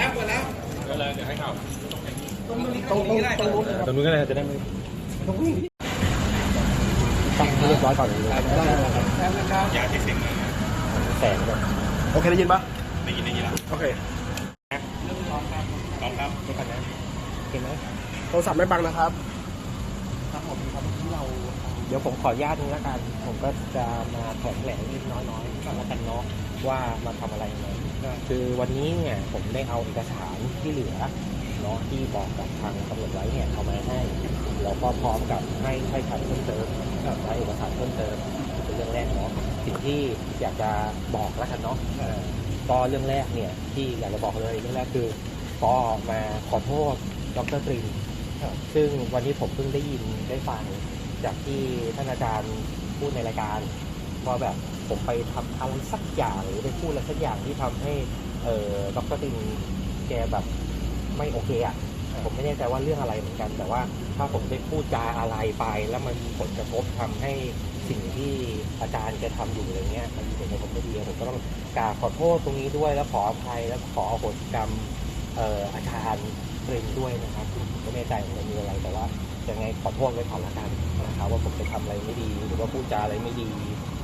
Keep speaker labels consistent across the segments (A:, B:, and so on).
A: แล้วเปิดแล้ว
B: เดี๋ยวเลยเดี๋ยวให้เข้า
A: ตรงนี้ตรงนี้ได้ตรงนู้น
B: ตรงนู้นก็ได้จะได้ไม่
C: ตั้งให้เรียบร้อยก่อนเลย
B: ยาที่เสียงเลย
C: แสงแบบโอเคได้ยินปะ
B: ได้ยินได้ยินแล้ว
C: โอเค
B: พร้อมครับ
C: ไม่กันนะโอเคไหมโทรศัพท์ไม่บังนะครับครับผมครับที่เราเดี๋ยวผมขออนุญาตนึงแล้วกัน ผมก็จะมาแถลงแหล่นิดน้อยๆก็แล้วกันเนาะ ว่ามาทำอะไรยังไงคือวันนี้เนี่ยผมได้เอาเอกสารที่เหลือเนาะที่บอกกับทางตำรวจไว้เนี่ยเอามาให้แล้วก็พร้อมกับให้ให้คำเพิ่มเติมกับใช้เอกสารเพิ่มเติมเป็นเรื่องแรกเนาะสิ่งที่อยากจะบอกแล้วกันเนาะเอ่อก็เรื่องแรกเนี่ยที่อยากจะบอกเลยเรื่องแรกคือก็มาขอโทษดรตรีซึ่งวันนี้ผมเพิ่งได้ยินได้ฟังจากที่ท่านอาจารย์พูดในรายการว่าแบบ ผมไปทำอะไรสักอย่างหรือไปพูดอะไรสักอย่างที่ทำให้เอ่อดรตินแกแบบไม่โอเคอะผมไม่แน่ใจว่าเรื่องอะไรเหมือนกัน แต่ว่าถ้าผมได้พูดจาอะไรไป แล้วมันมีผลกระทบทำให้สิ่งที่อาจารย์แกทำอยู่อะไรเงี้ยมันมีผลกระทบไม่ดีผมก็ต้องกราบขอโทษตรงนี้ด้วย แล้วขออภัยแล้วขออโหสิกรรมเอ่ออาจารย์เรนด้วยนะครับผมไม่แน่ใจว่ามันมีอะไรแต่ว่ายังไงขอโทษไว้ก่อนละกันนะครับว่าผมไปทำอะไรไม่ดี หรือว่าพูดจาอะไรไม่ดี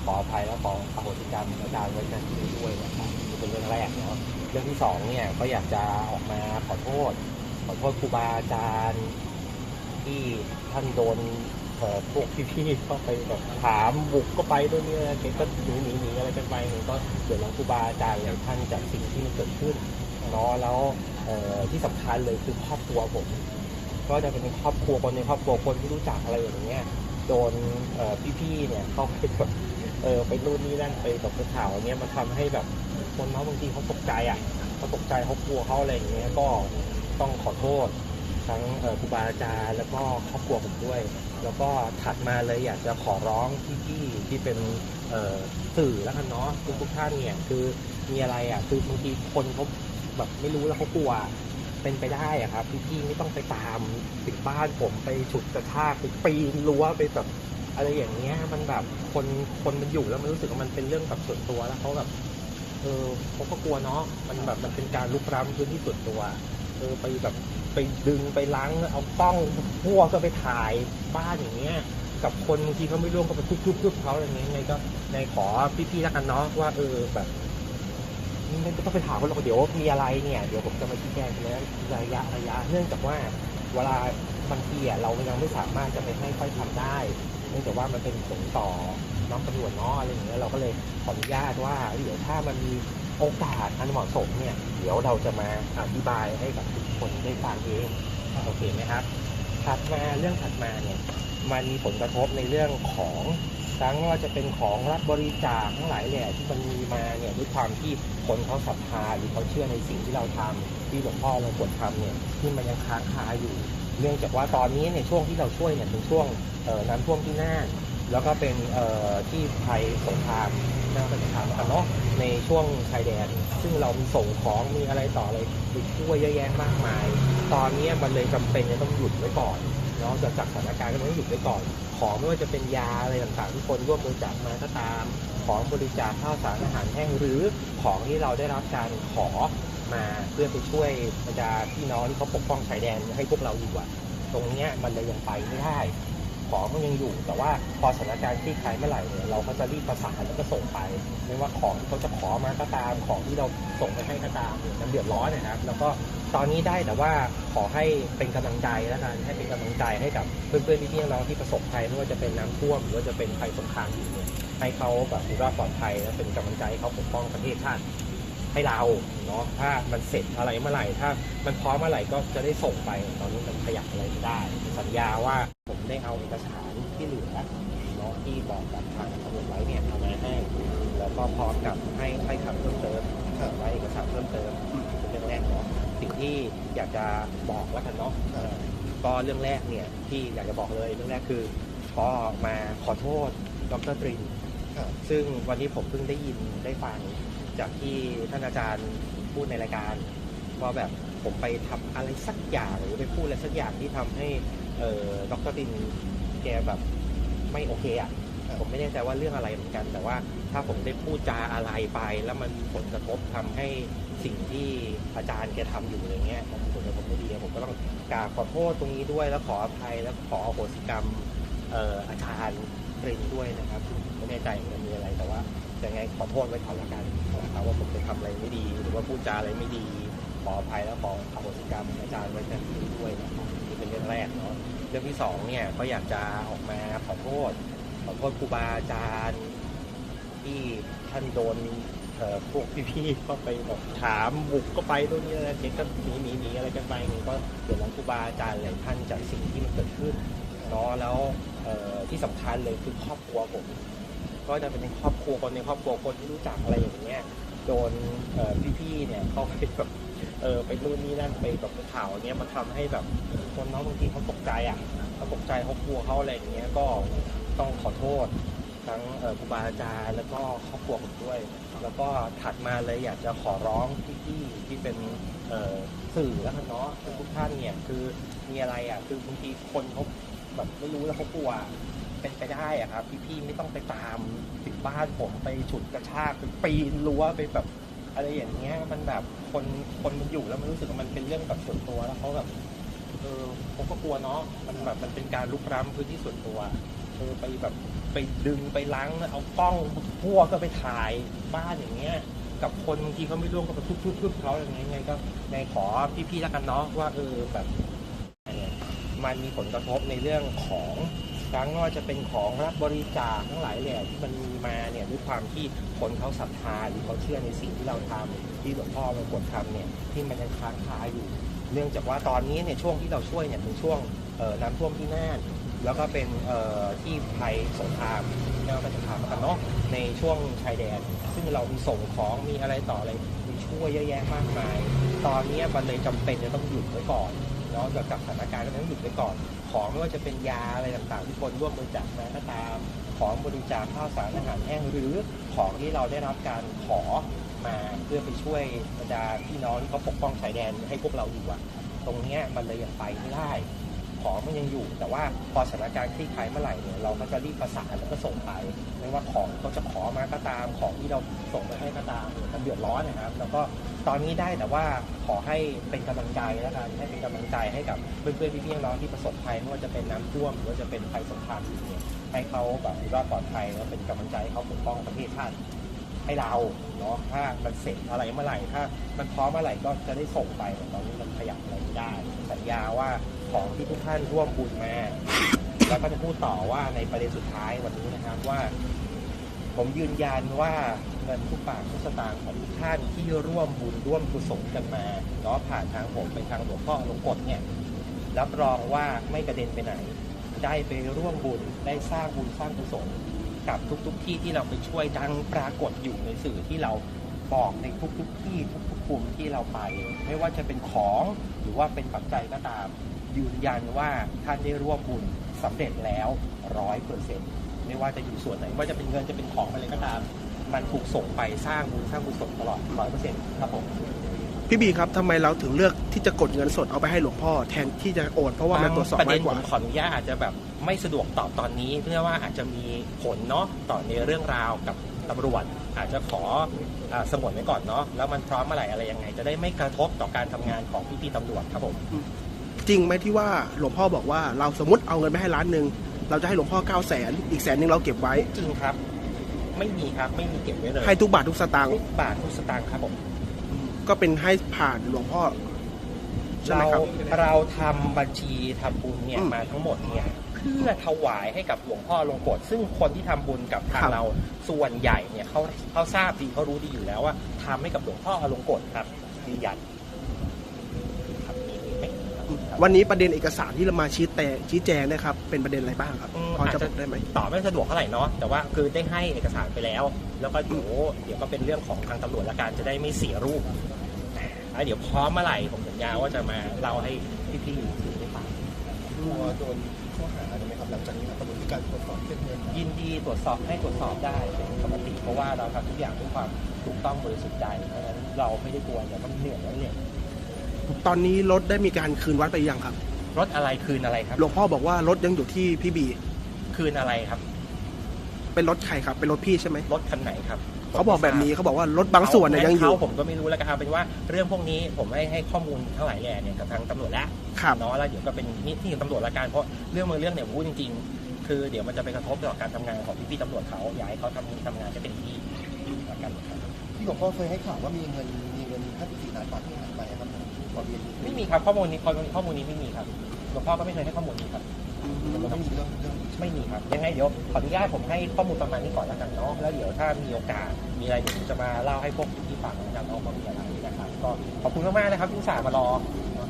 C: ขออภัยแล้วขออโหสิกรรมอาจารย์ไว้กันด้วยนะครับนี่เป็นเรื่องแรกเนาะเรื่องที่สองเนี่ยก็อยากจะออกมาขอโทษ ขอโทษครูบาอาจารย์ที่ท่านโดนเออพวกพี่ๆเข้าไปแบบถามบุกก็ไปด้วยเนี่ยเก็ก็หนีหนีหนีอะไรกันไปเนี่ยก็เดือดร้อนครูบาอาจารย์อย่างท่านจากสิ่งที่มันเกิดขึ้นเนาะแล้วเอ่อที่สำคัญเลยคือครอบครัวผมก็จะเป็นครอบครัวคนในครอบครัวคนที่รู้จักอะไรอย่างเงี้ยโดนเอ่อพี่ๆเนี่ยเขาไปแบบ ออไปนู่นนี่นั่นไปแบบไปข่าวอย่างเงี้ยมันทำให้แบบคนเนาบางทีเขาตกใจอะเขาตกใจเขากลัวเขาอะไรอย่างเงี้ยก็ต้องขอโทษทั้งครูบาอาจารย์แล้วก็ครอบครัวผมด้วย แล้วก็ถัดมาเลยอยากจะขอร้องพี่ๆที่เป็นสื่อแล้วกันเนาะทุกทุกท่านเนี่ยคือมีอะไรอะคือบางทีคนเขาแบบไม่รู้แล้วเขากลัวเป็นไปได้อะครับพี่ๆไม่ต้องไปตามถึงบ้านผมไปฉุดกระชากไปปีนรั้วไปแบบ อะไรอย่างเงี้ยมันแบบคนคนมันอยู่แล้วมันรู้สึกว่ามันเป็นเรื่องแบบส่วนตัวแล้วเขาแบบเออเขาก็กลัวเนาะมันแบบมันเป็นการลุกล้ำพื้นที่ส่วนตัวเออไปแบบไปดึงไปล้างเอากล้องพวก็ไปถ่ายบ้านอย่างเงี้ยกับคนบางทีเขาไม่ร่วมก็ไปทุบๆเขาอะไรเงี้ยไงก็ในขอพี่ๆแล้วกันเนาะว่าเออแบบไม่ต้องไปถามเขาหรอกเดี๋ยวมีอะไรเนี่ยเดี๋ยวผมจะมาชี้แจงในระยะระยะเนื่องจากว่า เวลาบางทีเรายังไม่สามารถจะไปให้ค่อยทำได้ เนื่องจากว่ามันเป็นผลต่อน้องตำรวจเนาะอะไรอย่างเงี้ยเราก็เลยขออนุญาตว่าเดี๋ยวถ้ามันมีโอกาสอันเหมาะสมเนี่ย เดี๋ยวเราจะมาอธิบายให้กับทุกคนได้ฟังเองโอเคไหมครับถัดมาเรื่องถัดมาเนี่ยมันมีผลกระทบในเรื่องของทั้งว่าจะเป็นของรับบริจาคทั้งหลายแหล่ที่มันมีมาเนี่ยด้วยความที่คนเขาศรัทธาหรือเขาเชื่อในสิ่งที่เราทำที่หลวงพ่อเราควรทำเนี่ยที่มันยังค้างคาอยู่ เนื่องจากว่าตอนนี้ในช่วงที่เราช่วยเนี่ยเป็นช่วงน้ำท่วมที่น่านแล้วก็เป็นที่ภัยสงครามน่าเป็นสงครามกันเนาะในช่วงชายแดน ซึ่งเรามีส่งของมีอะไรต่ออะไรไปช่วยเยอะแยะมากมาย ตอนนี้มันเลยจำเป็นจะต้องหยุดไว้ก่อนเนาะจากจากสถานการณ์ก็ต้องหยุดไว้ก่อน ของไม่ว่าจะเป็นยาอะไรต่างๆที่คนร่วมบริจาคมาก็ตาม ของบริจาคข้าวสารอาหารแห้งหรือของที่เราได้รับการขอ มาเพื่อไปช่วยบรรดาพี่น้องที่เขาปกป้องชายแดนให้พวกเราอยู่อะตรงเนี้ยมันเลยยังไปไม่ได้ของมันยังอยู่ แต่ว่าพอสถานการณ์คลี่คลายเมื่อไหร่เนี่ยเราก็จะรีบประสานแล้วก็ส่งไป ไม่ว่าของที่เขาจะขอมาก็ตามของที่เราส่งไปให้ก็ตามมันเดือดร้อนนะครับ แล้วก็ตอนนี้ได้แต่ว่าขอให้เป็นกำลังใจแล้วกันให้เป็นกำลังใจให้กับเพื่อนๆพี่ๆน้องที่ประสบภัยไม่ว่าจะเป็นน้ำท่วมหรือว่าจะเป็นภัยสงครามอยู่เนี่ยให้เขาแบบรอดปลอดภัยและเป็นกำลังใจให้เขาปกป้องประเทศชาติ ให้เราเนาะถ้ามันเสร็จอะไรเมื่อไหร่ ถ้ามันพร้อมเมื่อไหร่ก็จะได้ส่งไป ตอนนี้มันขยับอะไรไม่ได้ สัญญาว่าผมได้เอาเอกสารที่เหลือเนาะที่บอกกับทางตำรวจไว้เนี่ยเอามาให้ แล้วก็พร้อมกับให้ให้คำเพิ่มเติมไว้เอกสารเพิ่มเติมเป็นเรื่องแรกเนาะสิ่งที่อยากจะบอกแล้วกันเนาะเอ่อก็เรื่องแรกเนี่ยที่อยากจะบอกเลยเรื่องแรกคือก็มาขอโทษดรตรีซึ่งวันนี้ผมเพิ่งได้ยินได้ฟัง จากที่ท่านอาจารย์พูดในรายการว่าแบบผมไปทำอะไรสักอย่างหรือไปพูดอะไรสักอย่างที่ทำให้เอ่อดรตินแกแบบไม่โอเคอะผมไม่แน่ใจว่าเรื่องอะไรเหมือนกัน แต่ว่าถ้าผมได้พูดจาอะไรไป แล้วมันมีผลกระทบทำให้สิ่งที่อาจารย์แกทำอยู่อะไรเงี้ยมันมีผลกระทบไม่ดีผมก็ต้องกราบขอโทษตรงนี้ด้วยแล้วขออภัยแล้วขออโหสิกรรมอาจารย์เรงด้วยนะครับไม่แน่ใจมันมีอะไรแต่ว่า ยังไงขอโทษไว้ก่อนละกันนะครับว่าผมไปทำอะไรไม่ดี หรือว่าพูดจาอะไรไม่ดีขออภัยแล้วขออโหสิกรรมอาจารย์ไว้ในที่นี้ด้วยนะครับนี่เป็นเรื่องแรกเนาะเรื่องที่สองเนี่ยก็อยากจะออกมาขอโทษขอโทษครูบาอาจารย์ที่ท่านโดนเออพวกพี่ๆเข้าไปแบบถามบุกก็ไปตรงนี้อะไรเด็กก็หนีหนีหนีอะไรกันไปนี่ก็เดือดร้อนครูบาอาจารย์หลายท่านจากสิ่งที่มันเกิดขึ้นเนาะแล้วที่สำคัญเลยคือครอบครัวผม ก็จะเป็นครอบครัวคนในครอบครัวคนที่รู้จักอะไรอย่างเงี้ยโดนเอ่พี่ๆเนี่ยเขาไปแบบเออไปนู่นนี่นั่นไปแบบข่าวอย่างเงี้ยมันทำให้แบบคนน้องบางทีเขาตกใจอะเขาตกใจเขากลัวเขาอะไรอย่างเงี้ยก็ต้องขอโทษทั้งครูบาอาจารย์แล้วก็ครอบครัวผมด้วย แล้วก็ถัดมาเลยอยากจะขอร้องพี่ๆที่เป็นสื่อแล้วกันเนาะทุกท่านเนี่ยคือมีอะไรอะคือบางทีคนเขาแบบไม่รู้แล้วเขากลัว เป็นไปได้อะครับพี่ๆไม่ต้องไปตามถึงบ้านผมไปฉุดกระชากไปปีนรั้วไปแบบอะไรอย่างเงี้ยมันแบบคนคนมันอยู่แล้วมันรู้สึกว่ามันเป็นเรื่องแบบส่วนตัวแล้วเขาแบบเออผมก็กลัวเนาะมันแบบมันเป็นการลุกล้ำพื้นที่ส่วนตัวเออไปแบบไปดึงไปล้างเอากล้องพวก็ไปถ่ายบ้านอย่างเงี้ย กับคนบางทีเขาไม่ร่วมก็ไปทุบๆๆเขาอย่างเงี้ยไงก็ในขอพี่ๆแล้วกันเนาะว่าเออแบบมันมีผลกระทบในเรื่องของ ทั้งไม่ว่าจะเป็นของรับบริจาคทั้งหลายแหล่ที่มันมีมาเนี่ยด้วยความที่คนเขาศรัทธาหรือเขาเชื่อในสิ่งที่เราทำที่หลวงพ่อเรากดทำเนี่ยที่มันยังค้างคาอยู่ เนื่องจากว่าตอนนี้เนี่ยช่วงที่เราช่วยเนี่ยเป็นช่วงน้ำท่วมที่น่านแล้วก็เป็นที่ภัยสงครามแนวเป็นสงครามกันเนาะในช่วงชายแดน ซึ่งเรามีส่งของมีอะไรต่ออะไรมีช่วยเยอะแยะมากมาย ตอนนี้มันเลยจำเป็นจะต้องหยุดไว้ก่อน นาะเกี่ยวกับสถานการณ์ก็ต้องหยุดไว้ก่อน ของไม่ว่าจะเป็นยาอะไรต่างๆที่คนร่วมบริจาคมาก็ตาม ของบริจาคข้าวสารอาหารแห้งหรือของที่เราได้รับการขอมาเพื่อไปช่วยบรรดาพี่น้องที่เขาปกป้องชายแดนให้พวกเราอยู่อะตรงเนี้ยมันเลยยังไปไม่ได้ ของมันยังอยู่ แต่ว่าพอสถานการณ์คลี่คลายเมื่อไหร่เนี่ยเราก็จะรีบประสานแล้วก็ส่งไปไม่ว่าของเขาจะขอมาก็ตามของที่เราส่งไปให้ก็ตามมันเดือดร้อนนะครับ แล้วก็ตอนนี้ได้แต่ว่าขอให้เป็นกำลังใจแล้วกันให้เป็นกำลังใจให้กับเพื่อนๆพี่ๆน้องที่ประสบภัยไม่ว่าจะเป็นน้ำท่วมหรือว่าจะเป็นภัยสงครามอื่นเนี่ยให้เขาแบบรอดปลอดภัยแล้วเป็นกำลังใจให้เขาปกป้องประเทศชาติให้เราเนาะถ้ามันเสร็จอะไรเมื่อไหร่ถ้า มันพร้อมเมื่อไหร่ก็จะได้ส่งไปแต่ตอนนี้มันขยับอะไรไม่ได้สัญญาว่า ของที่ทุกท่านร่วมบุญมา แล้วก็จะพูดต่อว่าในประเด็นสุดท้ายวันนี้นะครับว่า ผมยืนยันว่าเงินทุกบาททุกสตางค์ของทุกท่านที่ร่วมบุญร่วมกุศลกันมาเนาะผ่านทางผมไปทางหลวงพ่อหลวงกฎเนี่ยรับรองว่าไม่กระเด็นไปไหน ได้ไปร่วมบุญได้สร้างบุญสร้างกุศลกับทุกๆทที่ที่เราไปช่วยดังปรากฏอยู่ในสื่อที่เราบอกในทุกๆที่ทุกๆกลุ่มที่เราไป ไม่ว่าจะเป็นของหรือว่าเป็นปัจจัยก็ตาม ยืนยันว่าท่านได้ร่วมบุญสำเร็จแล้วร้อยเปอร์เซ็นต์ไม่ว่าจะอยู่ส่วนไหนว่าจะเป็นเงินจะเป็นของอะไรก็ตาม มันถูกส่งไปสร้างบุญสร้างกุศลตลอดร้อยเปอร์เซ็นต์ครับผม
A: พี่บีครับทำไมเราถึงเลือกที่จะกดเงินสดเอาไปให้หลวงพ่อแทนที่จะโอนเพราะว่ามันตรวจสอบ
C: ประ
A: ง่า
C: เด็
A: ย
C: น
A: ก
C: ผ
A: ว่า
C: มขออนุญาตอาจจะแบบไม่สะดวกตอบตอนนี้เพื่อว่าอาจจะมีผลเนาะต่อในเรื่องราวกับตำรวจ อาจจะขออ่าสงวนไว้ก่อนเนาะแล้วมันพร้อมเมื่อไหร่อะไรยังไง จะได้ไม่กระทบต่อการทำงานของพี่ๆตำรวจครับผม
A: จริงไหมที่ว่าหลวงพ่อบอกว่าเราสมมติเอาเงินไปให้ล้านหนึ่งเราจะให้หลวงพ่อ9ก้าแสนอีกแสนหนึ่งเราเก็บไว้
C: จริงครับ ไม่มีครับไม่มีเก็บไว้เลย
A: ให้ทุกบาททุกสตางค์
C: ทุกบาททุกสตางค์ครับผม
A: ก็เป็นให้ผ่านหลวงพ่อใช่ไหม
C: เรา
A: ครับ
C: เราทำบัญชีทำบุญเนี่ย
A: อืม
C: มาทั้งหมดเนี่ยเพื่อถวายให้กับหลวงพ่อลงกฎซึ่งคนที่ทำบุญกับทาง
A: ครับ
C: เราส่วนใหญ่เนี่ยเขาเขาทราบดีเขารู้ดีอยู่แล้วว่าทำให้กับหลวงพ่ออลงกฎครับยืนยันครับมีมีไหมครับ
A: วันนี้ประเด็นเอกสารที่เรามาชี้แจงชี้แจงเนะครับเป็นประเด็นอะไรบ้างครับ
C: อืม
A: พอจะ
C: อาจ
A: บ
C: จะ
A: อกได้ไหม
C: ตอบไม่สะดวกเท่าไหร่เนาะแต่ว่าคือได้ให้เอกสารไปแล้ว แล้วก็เดี๋ยวเดี๋ยวก็เป็นเรื่องของทางตำรวจละกันจะได้ไม่เสียรูปอ่าเดี๋ยวพร้อมเมื่อไหร่ผมสัญญาว่าจะมาเล่าให้พี่ๆสื่อได้ฟัง
D: โดนข้อหาอะไรไหมครับหลังจากนี้กระบวนการตรวจสอบเส้นเงิน
C: ยินดีตรวจสอบให้ตรวจสอบได้เป็นปกติเพราะว่าเราทำทุกอย่างด้วยความถูกต้องบริสุทธิ์ใจเพราะฉะนั้นเราไม่ได้กลัวอย่ามันเหนื่อยแล้วเนี่ย
A: ตอนนี้รถได้มีการคืนวัดไปยังครับ
C: รถอะไรคืนอะไรครับ
A: หลวงพ่อบอกว่ารถยังอยู่ที่พี่บี
C: คืนอะไรครับ
A: เป็นรถใครครับ เป็นรถพี่ใช่ไหม
C: รถคันไหนครับ
A: เขาบอกแบบนี้เขาบอกว่ารถบางส่วนเนี่ยยังอยู่
C: เขาผมก็ไม่รู้แล้วกันเอาเป็นว่าเรื่องพวกนี้ผมให้ให้ข้อมูลเท่าไหร่แหล่เนี่ยกับทางตำรวจแล้ว
A: ครับ
C: เนาะแล้วเดี๋ยวก็เป็นนี่ที่ตำรวจละกันเพราะเรื่องบางเรื่องเนี่ยผมพูดจริง ๆ คือเดี๋ยวมันจะไปกระทบต่อการทำงานของพี่ๆตำรวจเขาอยากให้เขาทำทำงานให้เป็นที่ละกันครับ
D: ที่หลวงพ่อเคยให้ข่าวว่ามีเงินมีเงิน54ล้านบาทที่หายไปครับ ผมตอนเรียน
C: ไม่มีครับข้อมูลนี้ข้อมูลข้อมูลนี้ไม่มีครับหลวงพ่อก็ไม่เคยให้ข้อมูลนี้ครับ
D: มันต้องมีเรื่องเรื่อง
C: ไม่มีครับยังไงเดี๋ยวขออนุญาตผมให้ข้อมูลประมาณนี้ก่อนแล้วกันเนาะแล้วเดี๋ยวถ้ามีโอกาสมีอะไรเดี๋ยวผมจะมาเล่าให้พวกพี่ฟังนะครับเนาะว่ามีอะไรนะครับก็ขอบคุณมากๆนะครับที่อุตส่าห์มารอ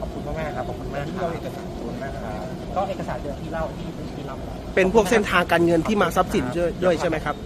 C: ขอบคุณมากๆครับขอบคุณมาก
D: ที่
C: ค
D: เรา
C: รับ
D: เอกสาร
C: ขอบคุณมากครับก็เอกสารเดิมที่เล่าที่ที่เล่ามา
A: เป็นพวกเส้นทางการเงินที่มาทรัพย์สินด้วยด้วยใช่ไหมครับ
C: เอาไปเลยครับ